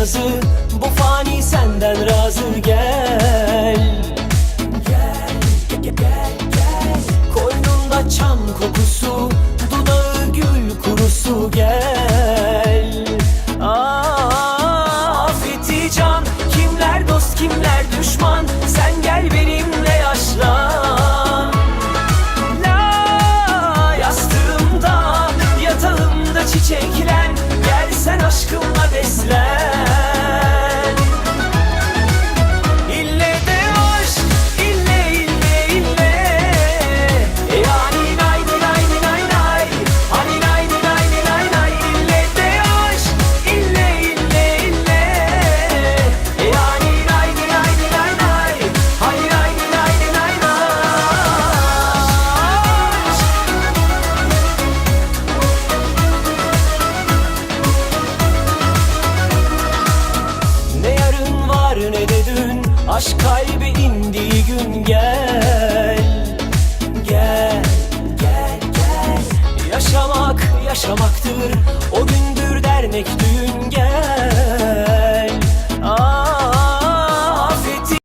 sazı Bu fani senden razı gel. Gel, gel, gel, gel Koynunda çam kokusu Dudağı gül kurusu gel. Afeti can Kimler dost kimler düşman Aşk kalbe indiği gün gel. Gel, gel, gel. Yaşamak yaşamaktır O gündür dernek düğün